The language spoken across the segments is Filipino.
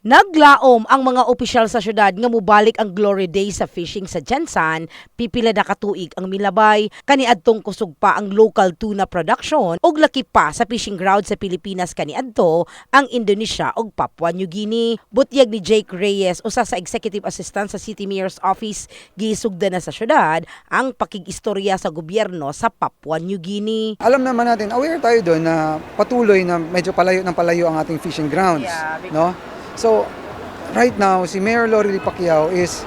Naglaom ang mga opisyal sa syudad nga mubalik ang Glory Day sa fishing sa Jensan, pipila na katuig ang milabay, kaniadtong kusog pa ang local tuna production ug laki pa sa fishing ground sa Pilipinas kaniadto ang Indonesia ug Papua New Guinea. Butyag ni Jake Reyes usa sa executive assistant sa City Mayor's Office gisugda na sa syudad ang pakigistorya sa gobyerno sa Papua New Guinea. Alam naman natin, aware tayo doon na patuloy na medyo palayo ng palayo ang ating fishing grounds. Yeah, no? So, right now, si Mayor Lori Pacquiao is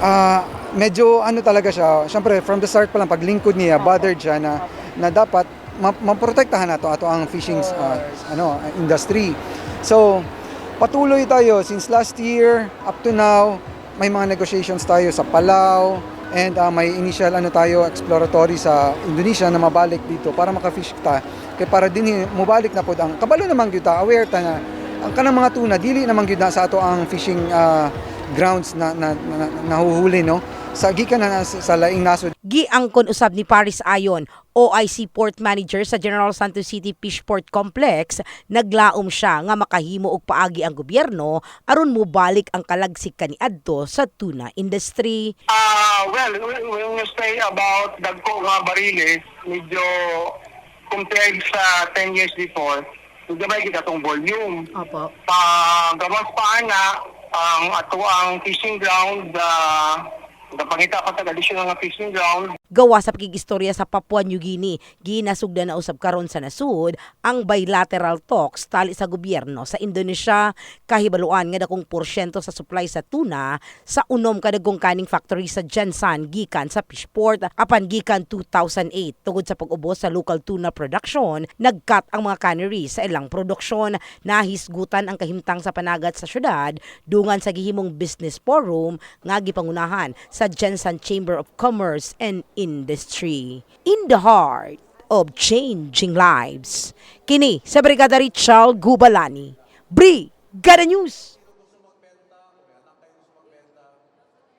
ah medyo ano talaga siya, syempre from the start pa lang paglingkod niya, bothered siya na, na dapat ma- maprotektahan nato ato ang fishing ah, ano industry. So, patuloy tayo since last year up to now, may mga negotiations tayo sa Palau and ah, may initial ano tayo exploratory sa Indonesia na mabalik dito para maka-fish ta. Kay para din mubalik na pod ang kabalo naman gyud ta aware ta na ang kanang mga tuna dili naman gyud na sa ato ang fishing ah, grounds na, na, na, na nahuhuli no sa gikan na sa, sa laing nasod giangkon usab ni Paris Ayon, OIC Port Manager sa General Santos City Fishport Complex, naglaom siya nga makahimo og paagi ang gobyerno aron mobalik ang kalagsik kaniadto sa tuna industry. Ah, well, when you say about dagko nga bariles, medyo compared sa 10 years before, medyo may kita tong volume. Opo. Pagawas pa na ang ato ang fishing ground, uh, napangita pa sa additional nga fishing ground, Gawa sa pakigistorya sa Papua New Guinea, ginasugda na usab karon sa nasud ang bilateral talks tali sa gobyerno sa Indonesia. Kahibaluan nga dakong porsyento sa supply sa tuna sa unom kadagong kaning factory sa Jensan gikan sa Fishport apan gikan 2008 tungod sa pag-ubos sa local tuna production nagkat ang mga canneries sa ilang produksyon. Nahisgutan ang kahimtang sa panagat sa syudad dungan sa gihimong business forum nga gipangunahan sa Jensan Chamber of Commerce and Industry in the heart of changing lives. Kini sa Brigada Richard Gubalani. Brigada News!